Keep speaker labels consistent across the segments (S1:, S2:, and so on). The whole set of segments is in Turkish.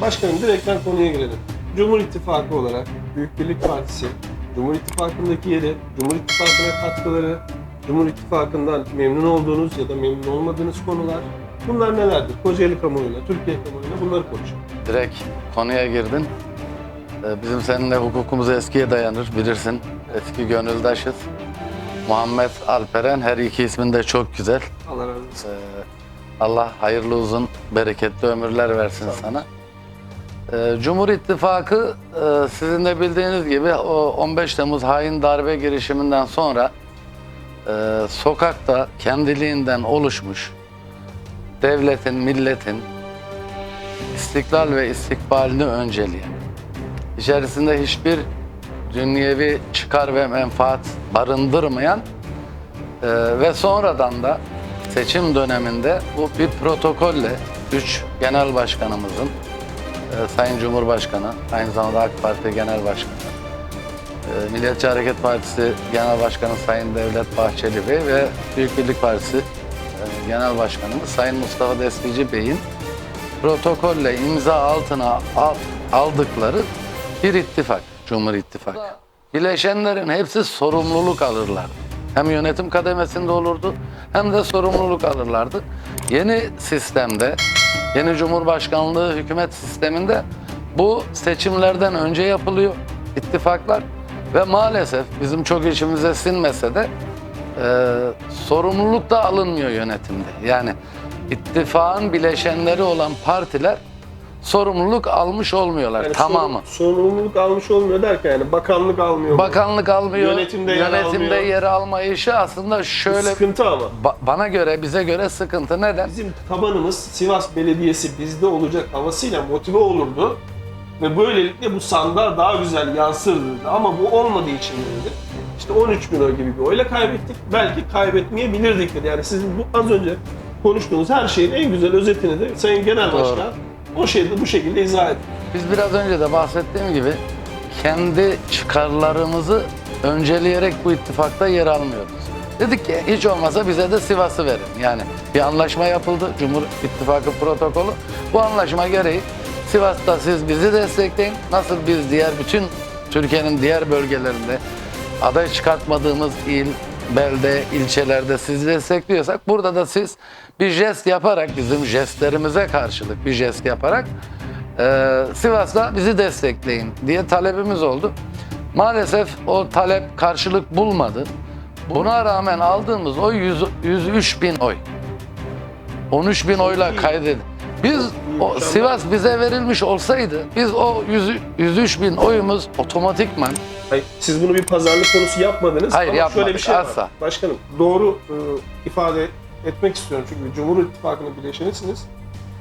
S1: Başkanım direkten konuya girelim. Cumhur İttifakı olarak Büyük Birlik Partisi, Cumhur İttifakı'ndaki yeri, Cumhur İttifakı'na katkıları, Cumhur İttifakı'ndan memnun olduğunuz ya da memnun olmadığınız konular bunlar nelerdir? Kocaeli kamuoyuyla, Türkiye kamuoyuyla bunları konuşalım.
S2: Direkt konuya girdin. Ee, Bizim seninle hukukumuz eskiye dayanır bilirsin. Eski gönüldaşız. Muhammed Alperen her iki ismin de çok güzel.
S1: Allah razı olsun.
S2: Ee, Allah hayırlı uzun, bereketli ömürler versin sana. Ee, Cumhur İttifakı e, sizin de bildiğiniz gibi o 15 Temmuz hain darbe girişiminden sonra e, sokakta kendiliğinden oluşmuş devletin, milletin istiklal ve istikbalini önceleyen, içerisinde hiçbir dünyevi çıkar ve menfaat barındırmayan ee, ve sonradan da seçim döneminde bu bir protokolle üç genel başkanımızın e, Sayın Cumhurbaşkanı, aynı zamanda AK Parti Genel Başkanı, e, Milliyetçi Hareket Partisi Genel Başkanı Sayın Devlet Bahçeli Bey ve Büyük Birlik Partisi e, Genel Başkanımız Sayın Mustafa Destici Bey'in protokolle imza altına al- aldıkları bir ittifak, Cumhur İttifakı. Bileşenlerin hepsi sorumluluk alırlar. Hem yönetim kademesinde olurdu hem de sorumluluk alırlardı. Yeni sistemde, yeni Cumhurbaşkanlığı hükümet sisteminde bu seçimlerden önce yapılıyor ittifaklar ve maalesef bizim çok işimize sinmese de e, sorumluluk da alınmıyor yönetimde. Yani ittifakın bileşenleri olan partiler sorumluluk almış olmuyorlar
S1: Yani
S2: tamamı.
S1: sor- Sorumluluk almış olmuyor derken yani bakanlık almıyor. mu?
S2: Bakanlık almıyor,
S1: Yönetimde yer
S2: yönetimde
S1: almıyor.
S2: yer alma işi aslında şöyle
S1: Sıkıntı ama.
S2: ba- bana göre bize göre sıkıntı neden?
S1: Bizim tabanımız Sivas Belediyesi bizde olacak havasıyla motive olurdu. Ve böylelikle bu sandığa daha güzel yansırdı. Ama bu olmadığı için dedi. İşte 13 bin oy gibi bir oyla kaybettik. Belki kaybetmeyebilirdik dedi. Yani sizin bu az önce konuştuğunuz her şeyin en güzel özetini de Sayın Genel
S2: Doğru.
S1: O şeyde bu şekilde izah etti.
S2: Biz biraz önce de bahsettiğim gibi kendi çıkarlarımızı önceleyerek bu ittifakta yer almıyoruz. Dedik ki hiç olmasa bize de Sivas'ı verin. Yani bir anlaşma yapıldı. Cumhur İttifakı protokolü. Bu anlaşma gereği Sivas'ta siz bizi destekleyin. Nasıl biz diğer bütün Türkiye'nin diğer bölgelerinde aday çıkartmadığımız il, belde, ilçelerde sizi destekliyorsak burada da siz bir jest yaparak bizim jestlerimize karşılık bir jest yaparak ee, Sivas'ta bizi destekleyin diye talebimiz oldu. Maalesef o talep karşılık bulmadı. Buna rağmen aldığımız oy 100, 103 bin oy. 13 bin oyla kaydedildi. Biz o. Sivas bize verilmiş olsaydı biz o 100, 103 bin oyumuz otomatikman
S1: Hayır, siz bunu bir pazarlık konusu yapmadınız
S2: Hayır,
S1: ama
S2: yapmadık,
S1: şöyle bir şey
S2: asla.
S1: var. Başkanım doğru e, ifade etmek istiyorum çünkü Cumhur İttifakı'nın bileşenisiniz.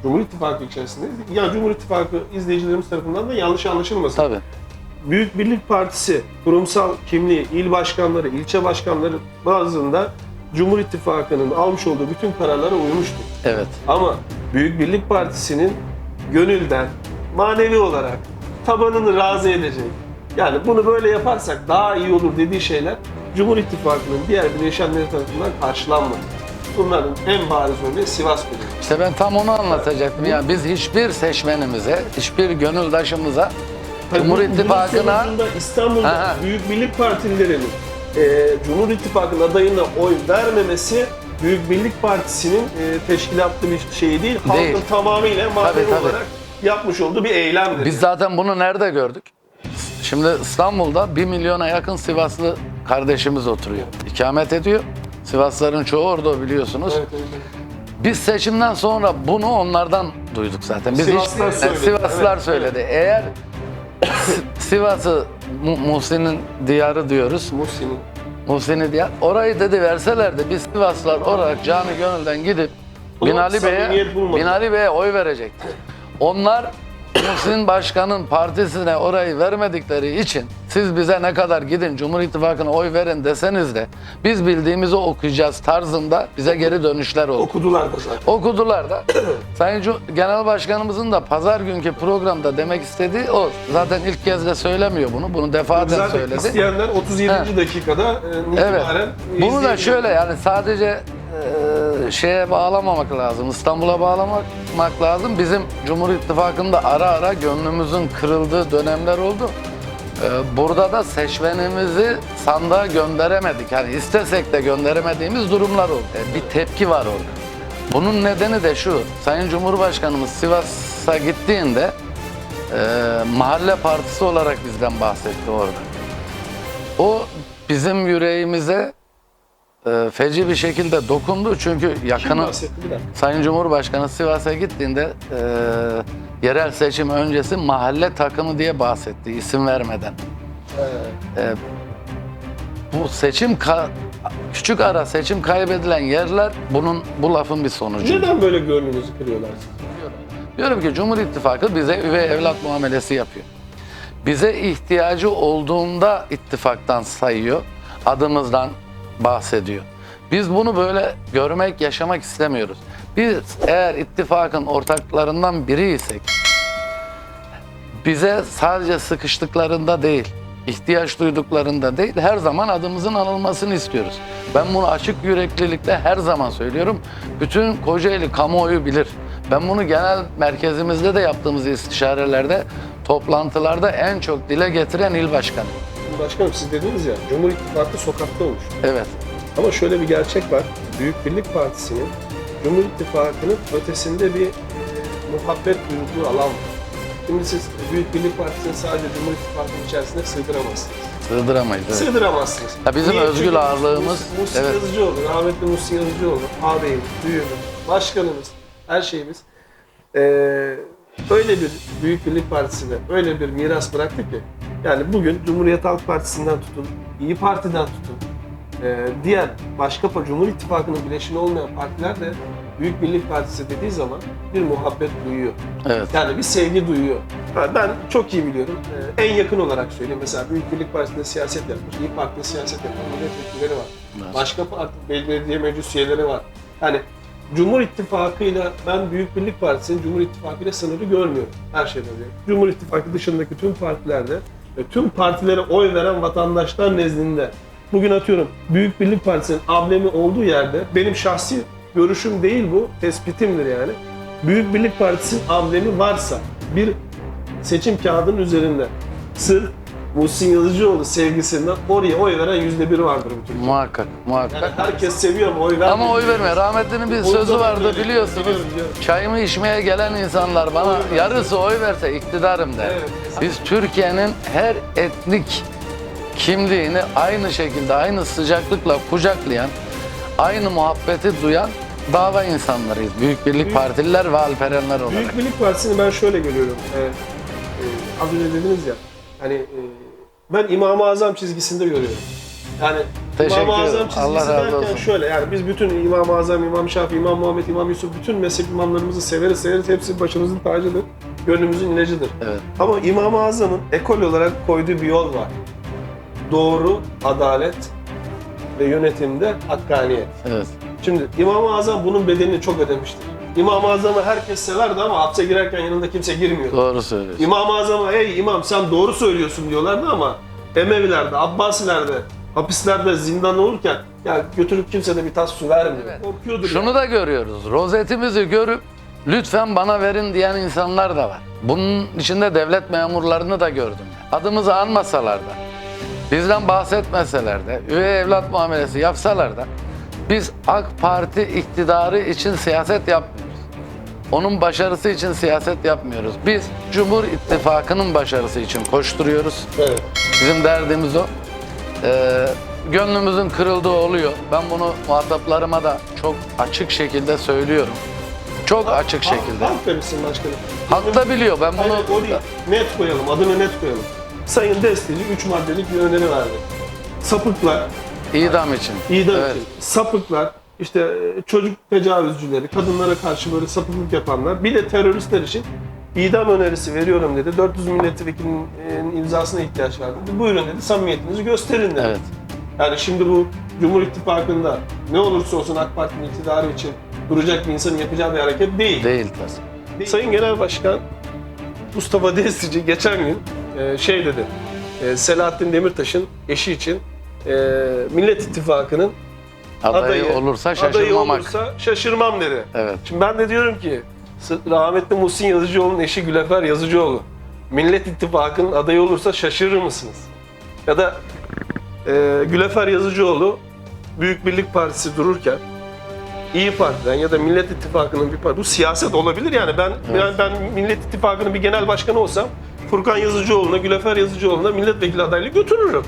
S1: Cumhur İttifakı içerisindeyiz. Ya Cumhur İttifakı izleyicilerimiz tarafından da yanlış anlaşılmasın.
S2: tabii
S1: Büyük Birlik Partisi kurumsal kimliği, il başkanları, ilçe başkanları bazında Cumhur İttifakı'nın almış olduğu bütün kararlara uymuştur.
S2: evet.
S1: Ama Büyük Birlik Partisi'nin gönülden, manevi olarak tabanını razı edecek. Yani bunu böyle yaparsak daha iyi olur dediği şeyler Cumhur İttifakı'nın diğer bileşenleri tarafından karşılanmadı. Bunların en bariz örneği Sivas Belediyesi.
S2: İşte ben tam onu anlatacaktım. Yani biz hiçbir seçmenimize, hiçbir gönüldaşımıza Cumhur
S1: Bunun
S2: İttifakı'na
S1: sonucunda İstanbul'da
S2: Aha.
S1: Büyük Birlik Partililerinin e, Cumhur İttifakı'nın adayına oy vermemesi Büyük Birlik Partisi'nin e, teşkilatlı bir şey değil, halkın
S2: Değil.
S1: tamamıyla manevi
S2: Tabii, tabii.
S1: olarak yapmış olduğu bir eylemdir.
S2: Biz zaten bunu nerede gördük? Şimdi İstanbul'da 1 milyona yakın Sivaslı kardeşimiz oturuyor. İkamet ediyor. Sivasların çoğu orada biliyorsunuz.
S1: Evet, evet, evet.
S2: Biz seçimden sonra bunu onlardan duyduk zaten. Biz
S1: Sivaslılar söyledi.
S2: Sivaslılar
S1: Evet,
S2: söyledi. Eğer Si- Sivas'ı Mu- Muhsin'in diyarı diyoruz.
S1: Muhsin'in.
S2: Muhsin'i diyar. Orayı dedi verselerdi biz Sivaslılar olarak cani gönülden gidip Binali Bey'e. Binali Bey'e oy verecekti. Onlar Muhsin Başkan'ın partisine orayı vermedikleri için siz bize ne kadar gidin Cumhur İttifakı'na oy verin deseniz de biz bildiğimizi okuyacağız tarzında bize geri dönüşler oldu.
S1: Okudular da zaten.
S2: Okudular da. Sayın Genel Başkanımızın da pazar günkü programda demek istediği o. Zaten ilk kez de söylemiyor bunu. Bunu defaten
S1: Zaten
S2: söyledi.
S1: isteyenler 37.
S2: He.
S1: dakikada e,
S2: Evet. Bunu da şöyle yani sadece e, şeye bağlamamak lazım. İstanbul'a bağlamak lazım. Bizim Cumhur İttifakı'nda ara ara gönlümüzün kırıldığı dönemler oldu. Ee, Burada da seçmenimizi sandığa gönderemedik. Yani istesek de gönderemediğimiz durumlar oldu. Ee, Bir tepki var orada. Bunun nedeni de şu. Sayın Cumhurbaşkanımız Sivas'a gittiğinde e, mahalle partisi olarak bizden bahsetti orada. O bizim yüreğimize e, feci bir şekilde dokundu. Çünkü yakını. Sayın Cumhurbaşkanı Sivas'a gittiğinde e, yerel seçim öncesi mahalle takımı diye bahsetti isim vermeden.
S1: Ee,
S2: E, bu seçim ka- küçük ara seçim kaybedilen yerler bunun bu lafın bir sonucu.
S1: neden böyle gönlünüzü kırıyorlar siz?
S2: Diyorum ki Cumhur İttifakı bize üvey evlat muamelesi yapıyor. Bize ihtiyacı olduğunda ittifaktan sayıyor, adımızdan bahsediyor. Biz bunu böyle görmek, yaşamak istemiyoruz. Biz eğer ittifakın ortaklarından biriysek, bize sadece sıkıştıklarında değil, ihtiyaç duyduklarında değil, her zaman adımızın anılmasını istiyoruz. Ben bunu açık yüreklilikle her zaman söylüyorum. Bütün Kocaeli kamuoyu bilir. Ben bunu genel merkezimizde de yaptığımız istişarelerde, toplantılarda en çok dile getiren il başkanı.
S1: Başkanım siz dediniz ya, Cumhur İttifakı sokakta olur.
S2: Evet,
S1: Ama şöyle bir gerçek var. Büyük Birlik Partisi'nin Cumhur İttifakı'nın ötesinde bir muhabbet duyduğu alan var. Şimdi siz Büyük Birlik Partisi'ni sadece Cumhur İttifakı'nın içerisine sığdıramazsınız.
S2: sığdıramayız. Evet.
S1: Sığdıramazsınız.
S2: Ya bizim özgür
S1: Çünkü
S2: ağırlığımız-
S1: Muhsin
S2: evet.
S1: Yazıcıoğlu, rahmetli Muhsin Yazıcıoğlu, ağabeyimiz, büyüğümüz, başkanımız, her şeyimiz e, öyle bir Büyük Birlik Partisi'ne öyle bir miras bıraktı ki yani bugün Cumhuriyet Halk Partisi'nden tutun, İyi Parti'den tutun, e, diğer başka Cumhur İttifakı'nın bileşini olmayan partiler de Büyük Birlik Partisi dediği zaman bir muhabbet duyuyor.
S2: Evet.
S1: Yani bir sevgi duyuyor. Ben çok iyi biliyorum. Ee, en yakın olarak söyleyeyim. Mesela Büyük Birlik Partisi'nde siyaset yapmış, İyi Parti'de siyaset yapan milletvekilleri var.
S2: Evet.
S1: Başka parti belediye meclis üyeleri var. Yani Cumhur İttifakı'yla ben Büyük Birlik Partisi'nin Cumhur İttifakı'yla sınırı görmüyorum her şeyden önce. Cumhur İttifakı dışındaki tüm partilerde ve tüm partilere oy veren vatandaşlar nezdinde bugün atıyorum Büyük Birlik Partisi'nin ablemi olduğu yerde benim şahsi görüşüm değil bu, tespitimdir yani. Büyük Birlik Partisi'nin amblemi varsa bir seçim kağıdının üzerinde sırf Muhsin Yazıcıoğlu sevgisinden oraya oy veren yüzde bir vardır bu Türkiye'de.
S2: Muhakkak, muhakkak.
S1: Yani herkes seviyor ama oy vermiyor.
S2: Ama oy verme. Rahmetlinin bir sözü vardı biliyorsunuz.
S1: biliyorum, biliyorum.
S2: Çayımı içmeye gelen insanlar bana
S1: Oy
S2: yarısı oy verse iktidarım der.
S1: Evet.
S2: Biz Türkiye'nin her etnik kimliğini aynı şekilde, aynı sıcaklıkla kucaklayan, aynı muhabbeti duyan dava insanlarıyız. Büyük Birlik
S1: Büyük-
S2: Partililer ve Alperenler olarak.
S1: Büyük Birlik Partisi'ni ben şöyle görüyorum. Ee, e, az önce dediniz ya, hani e, ben İmam-ı Azam çizgisinde görüyorum. Yani
S2: Teşekkür
S1: İmam-ı Azam
S2: ederim.
S1: çizgisi
S2: Allah razı
S1: derken
S2: olsun.
S1: şöyle, yani biz bütün İmam-ı Azam, İmam Şafii, İmam Muhammed, İmam Yusuf, bütün mezhep imamlarımızı severiz, severiz. Hepsi başımızın tacıdır, gönlümüzün ilacıdır.
S2: Evet.
S1: Ama İmam-ı Azam'ın ekol olarak koyduğu bir yol var. Doğru, adalet ve yönetimde hakkaniyet.
S2: Evet.
S1: Şimdi İmam-ı Azam bunun bedelini çok ödemiştir. İmam-ı Azam'ı herkes severdi ama hapse girerken yanında kimse girmiyordu.
S2: Doğru söylüyorsun.
S1: İmam-ı Azam'a ey imam sen doğru söylüyorsun diyorlardı ama Emevilerde, Abbasilerde, hapislerde zindan olurken ya götürüp kimse de bir tas su vermiyor.
S2: Evet.
S1: Korkuyordur.
S2: Şunu da görüyoruz. Rozetimizi görüp lütfen bana verin diyen insanlar da var. Bunun içinde devlet memurlarını da gördüm. Adımızı anmasalar da, bizden bahsetmeseler de, üvey evlat muamelesi yapsalar da biz AK Parti iktidarı için siyaset yapmıyoruz. Onun başarısı için siyaset yapmıyoruz. Biz Cumhur İttifakı'nın başarısı için koşturuyoruz.
S1: Evet.
S2: Bizim derdimiz o. Ee, gönlümüzün kırıldığı oluyor. Ben bunu muhataplarıma da çok açık şekilde söylüyorum. Çok açık şekilde.
S1: Halk verirsin başkanım.
S2: Halk da biliyor. Ben bunu
S1: Hayır, o değil. Net koyalım, adını net koyalım. Sayın Destici 3 maddelik bir öneri verdi. Sapıklar,
S2: idam için.
S1: İdam
S2: Evet.
S1: için. Sapıklar, işte e, çocuk tecavüzcüleri, kadınlara karşı böyle sapıklık yapanlar, bir de teröristler için idam önerisi veriyorum dedi. 400 milletvekilinin e, imzasına ihtiyaç var dedi. Buyurun dedi, samimiyetinizi gösterin dedi.
S2: Evet.
S1: Yani şimdi bu Cumhur İttifakı'nda ne olursa olsun AK Parti'nin iktidarı için duracak bir insanın yapacağı bir hareket değil.
S2: Değil tabii.
S1: Sayın Genel Başkan Mustafa Destici geçen gün e, şey dedi, Selahattin Demirtaş'ın eşi için Millet İttifakı'nın
S2: Adayı olursa
S1: adayı
S2: şaşırmamak.
S1: olursa şaşırmam dedi.
S2: Evet.
S1: Şimdi ben de diyorum ki rahmetli Muhsin Yazıcıoğlu'nun eşi Gülefer Yazıcıoğlu Millet İttifakı'nın adayı olursa şaşırır mısınız? Ya da e, Gülefer Yazıcıoğlu Büyük Birlik Partisi dururken İyi Parti'den ya da Millet İttifakı'nın bir parti, bu siyaset olabilir yani ben ben, ben Millet İttifakı'nın bir genel başkanı olsam Furkan Yazıcıoğlu'na, Gülefer Yazıcıoğlu'na milletvekili adaylığı götürürüm.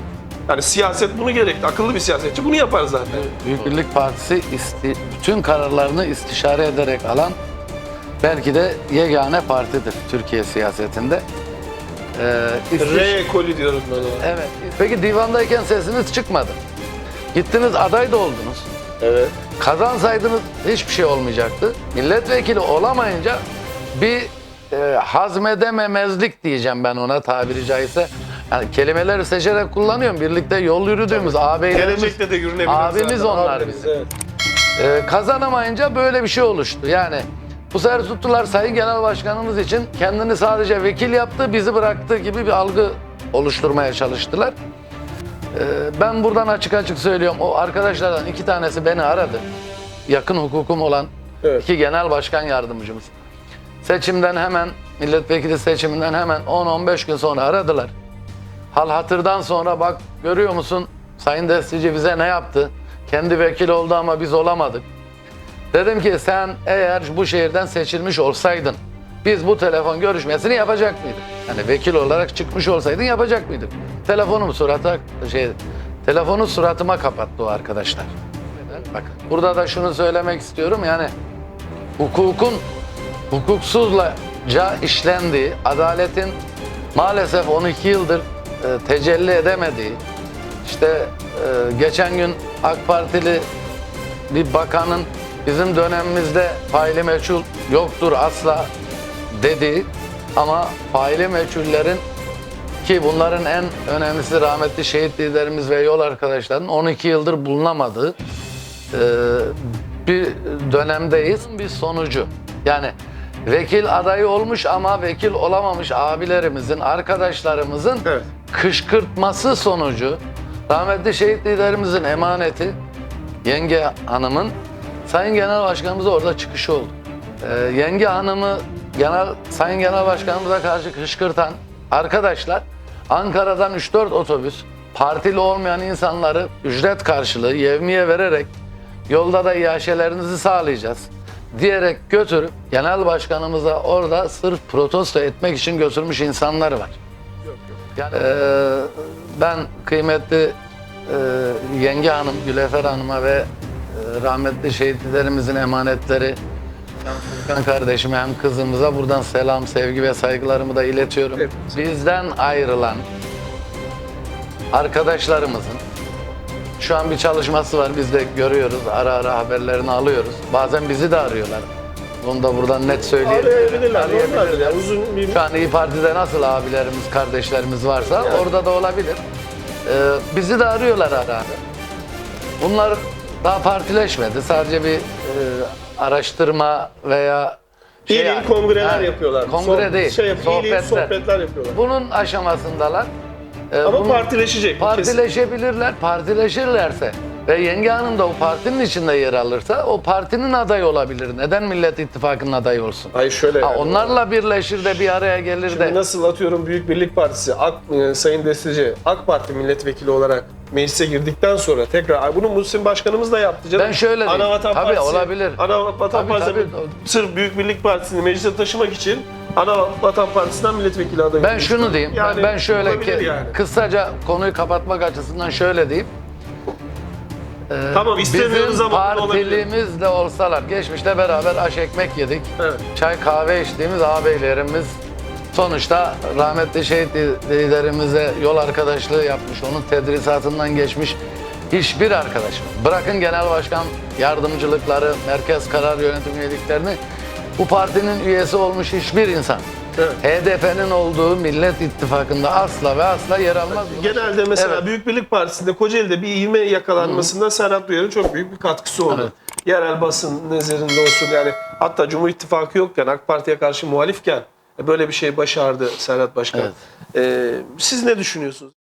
S1: Yani siyaset bunu gerekli. Akıllı bir siyasetçi bunu yapar zaten.
S2: Büyük Birlik Partisi isti- bütün kararlarını istişare ederek alan belki de yegane partidir Türkiye siyasetinde. Ee, istiş-
S1: R ekolü diyorum ben ona.
S2: Evet. Peki divandayken sesiniz çıkmadı. Gittiniz aday da oldunuz.
S1: Evet.
S2: Kazansaydınız hiçbir şey olmayacaktı. Milletvekili olamayınca bir e, hazmedememezlik diyeceğim ben ona tabiri caizse. Yani kelimeleri seçerek kullanıyorum. Birlikte yol yürüdüğümüz ağabeylerimiz
S1: Gelecekte de yürünebilir
S2: Abimiz
S1: zaten.
S2: onlar
S1: Abimiz,
S2: bizim.
S1: evet.
S2: e, kazanamayınca böyle bir şey oluştu. Yani bu sefer tuttular Sayın Genel Başkanımız için kendini sadece vekil yaptı, bizi bıraktı gibi bir algı oluşturmaya çalıştılar. E, ben buradan açık açık söylüyorum. O arkadaşlardan iki tanesi beni aradı. Yakın hukukum olan
S1: Evet.
S2: iki genel başkan yardımcımız. Seçimden hemen, milletvekili seçiminden hemen 10-15 gün sonra aradılar. Hal hatırdan sonra bak görüyor musun Sayın Destici bize ne yaptı? Kendi vekil oldu ama biz olamadık. Dedim ki sen eğer bu şehirden seçilmiş olsaydın biz bu telefon görüşmesini yapacak mıydık? Yani vekil olarak çıkmış olsaydın yapacak mıydık? Telefonumu surata şey telefonu suratıma kapattı o arkadaşlar. Bak burada da şunu söylemek istiyorum yani hukukun hukuksuzca işlendiği, adaletin maalesef 12 yıldır e, tecelli edemediği, işte e, geçen gün AK Partili bir bakanın bizim dönemimizde faili meçhul yoktur asla dediği ama faili meçhullerin ki bunların en önemlisi rahmetli şehit liderimiz ve yol arkadaşlarının 12 yıldır bulunamadığı e, bir dönemdeyiz. Bir sonucu. Yani vekil adayı olmuş ama vekil olamamış abilerimizin, arkadaşlarımızın
S1: Evet.
S2: Kışkırtması sonucu rahmetli şehit liderimizin emaneti yenge hanımın Sayın Genel Başkanımıza orada çıkışı oldu. Ee, yenge hanımı genel Sayın Genel Başkanımıza karşı kışkırtan arkadaşlar Ankara'dan 3-4 otobüs partili olmayan insanları ücret karşılığı yevmiye vererek yolda da iaşelerinizi sağlayacağız diyerek götürüp genel başkanımıza orada sırf protesto etmek için götürmüş insanlar var. Yani, eee, ben kıymetli eee, yenge hanım Gülefer hanıma ve eee, rahmetli şehitlerimizin emanetleri Furkan kardeşime hem kızımıza buradan selam, sevgi ve saygılarımı da iletiyorum.
S1: Evet.
S2: Bizden ayrılan arkadaşlarımızın şu an bir çalışması var. Biz de görüyoruz. Ara ara haberlerini alıyoruz. Bazen bizi de arıyorlar. Onu da buradan net söyleyelim.
S1: Arayabilirler. Yani. Uzun bir
S2: Şu an İyi Parti'de nasıl abilerimiz, kardeşlerimiz varsa
S1: Yani.
S2: orada da olabilir. Ee, bizi de arıyorlar ara ara. Bunlar daha partileşmedi. Sadece bir e, araştırma veya
S1: İyi
S2: yani-
S1: kongreler
S2: Ha,
S1: yapıyorlar.
S2: Kongre
S1: Soh-
S2: değil.
S1: Şey yap,
S2: sohbetler.
S1: sohbetler yapıyorlar.
S2: Bunun aşamasındalar. Ee,
S1: Ama
S2: bunun-
S1: partileşecek. bu kesin.
S2: Partileşebilirler. Partileşirlerse ve yenge hanım da o partinin içinde yer alırsa o partinin adayı olabilir. Neden Millet İttifakı'nın adayı olsun?
S1: Ay şöyle
S2: Ha,
S1: yani.
S2: onlarla birleşir de bir araya gelir de.
S1: Şimdi nasıl atıyorum Büyük Birlik Partisi, AK, e, Sayın Destici, AK Parti milletvekili olarak meclise girdikten sonra tekrar, bunu Muhsin Başkanımız da yaptı canım.
S2: Ben şöyle diyeyim.
S1: Anavatan
S2: Tabii,
S1: Partisi,
S2: olabilir.
S1: Anavatan
S2: Tabii,
S1: Partisi
S2: tabii.
S1: sırf Büyük Birlik Partisi'ni meclise taşımak için Anavatan Partisi'nden milletvekili adayı
S2: Ben şunu diyeyim.
S1: Yani
S2: ben, şöyle ki
S1: yani.
S2: kısaca konuyu kapatmak açısından şöyle diyeyim. Ee,
S1: Tamam, istemiyoruz
S2: bizim
S1: ama olabilir.
S2: partilimizle olsalar geçmişte beraber aş ekmek yedik.
S1: Evet.
S2: Çay kahve içtiğimiz ağabeylerimiz sonuçta rahmetli şehit liderimize yol arkadaşlığı yapmış, onun tedrisatından geçmiş hiçbir arkadaşım. Bırakın genel başkan yardımcılıkları, merkez karar yönetim üyeliklerini bu partinin üyesi olmuş hiçbir insan.
S1: Evet.
S2: HDP'nin olduğu Millet İttifakı'nda asla ve asla yer almaz.
S1: Genelde mesela
S2: Evet.
S1: Büyük Birlik Partisi'nde Kocaeli'de bir ivme yakalanmasında Serhat Duyar'ın çok büyük bir katkısı oldu.
S2: Evet.
S1: Yerel basın nezarında olsun yani hatta Cumhur İttifakı yokken AK Parti'ye karşı muhalifken böyle bir şey başardı Serhat Başkan.
S2: Evet.
S1: Ee, siz ne düşünüyorsunuz?